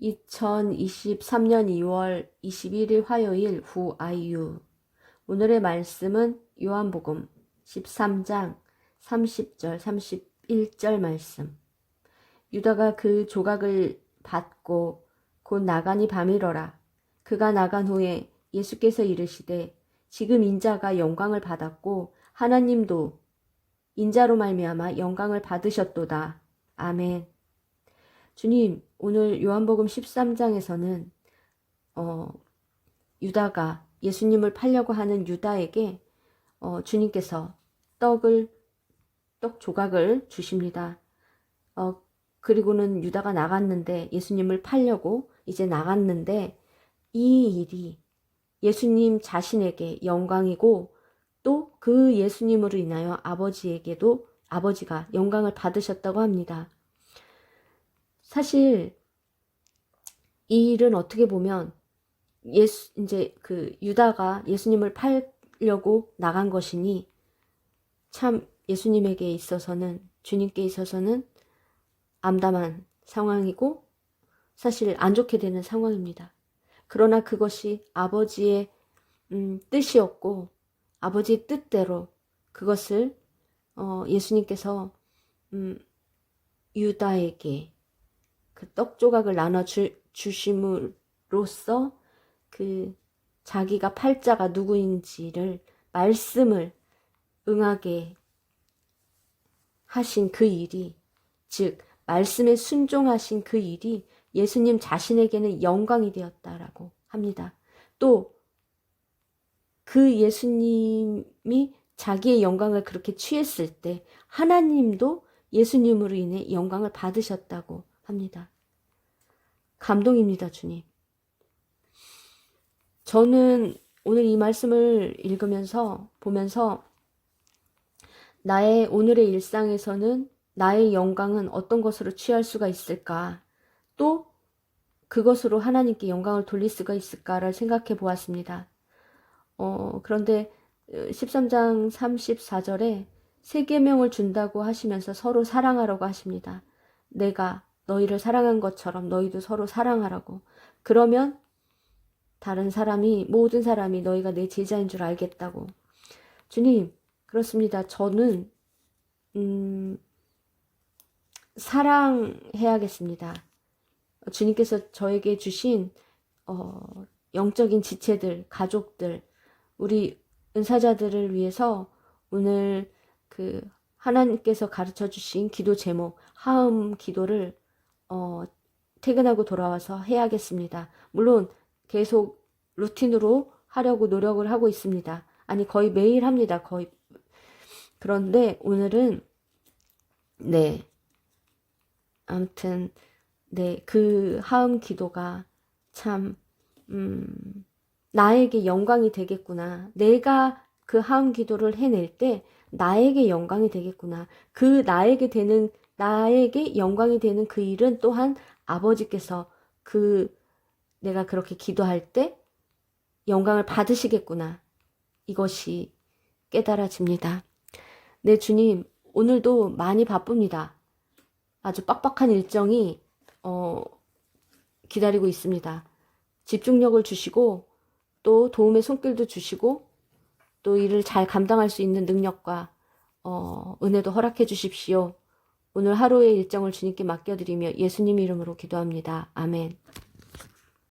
2023년 2월 21일 화요일 후 아이유. 오늘의 말씀은 요한복음 13장 30절 31절 말씀. 유다가 그 조각을 받고 곧 나가니 밤이러라. 그가 나간 후에 예수께서 이르시되 지금 인자가 영광을 받았고 하나님도 인자로 말미암아 영광을 받으셨도다. 아멘 주님, 오늘 요한복음 13장에서는 어, 유다가 예수님을 팔려고 하는 유다에게 어, 주님께서 떡을 떡 조각을 주십니다. 어, 그리고는 유다가 나갔는데 예수님을 팔려고 이제 나갔는데 이 일이 예수님 자신에게 영광이고 또 그 예수님으로 인하여 아버지에게도 아버지가 영광을 받으셨다고 합니다. 사실 이 일은 어떻게 보면 예수 이제 그 유다가 예수님을 팔려고 나간 것이니 참 예수님에게 있어서는 주님께 있어서는 암담한 상황이고 사실 안 좋게 되는 상황입니다. 그러나 그것이 아버지의 음, 뜻이었고 아버지의 뜻대로 그것을 어, 예수님께서 음, 유다에게 그 떡 조각을 나눠 주, 주심으로써 그 자기가 팔자가 누구인지를 말씀을 응하게 하신 그 일이 즉 말씀에 순종하신 그 일이 예수님 자신에게는 영광이 되었다라고 합니다. 또 그 예수님이 자기의 영광을 그렇게 취했을 때 하나님도 예수님으로 인해 영광을 받으셨다고 합니다. 감동입니다, 주님. 저는 오늘 이 말씀을 읽으면서 보면서 나의 오늘의 일상에서는 나의 영광은 어떤 것으로 취할 수가 있을까? 또 그것으로 하나님께 영광을 돌릴 수가 있을까를 생각해 보았습니다. 어, 그런데 13장 34절에 세 계명을 준다고 하시면서 서로 사랑하라고 하십니다. 내가 너희를 사랑한 것처럼 너희도 서로 사랑하라고. 그러면 다른 사람이 모든 사람이 너희가 내 제자인 줄 알겠다고. 주님, 그렇습니다. 저는 음, 사랑해야겠습니다. 주님께서 저에게 주신 어, 영적인 지체들, 가족들, 우리 은사자들을 위해서 오늘 그 하나님께서 가르쳐 주신 기도 제목, 하음 기도를 어, 퇴근하고 돌아와서 해야겠습니다. 물론 계속 루틴으로 하려고 노력을 하고 있습니다. 아니 거의 매일 합니다. 거의 그런데 오늘은 네 아무튼 네 그 하음 기도가 참 음, 나에게 영광이 되겠구나. 내가 그 하음 기도를 해낼 때 나에게 영광이 되겠구나. 그 나에게 되는 나에게 영광이 되는 그 일은 또한 아버지께서 그 내가 그렇게 기도할 때 영광을 받으시겠구나. 이것이 깨달아집니다. 네, 주님, 오늘도 많이 바쁩니다. 아주 빡빡한 일정이, 어, 기다리고 있습니다. 집중력을 주시고, 또 도움의 손길도 주시고, 또 일을 잘 감당할 수 있는 능력과, 어, 은혜도 허락해 주십시오. 오늘 하루의 일정을 주님께 맡겨드리며 예수님 이름으로 기도합니다. 아멘.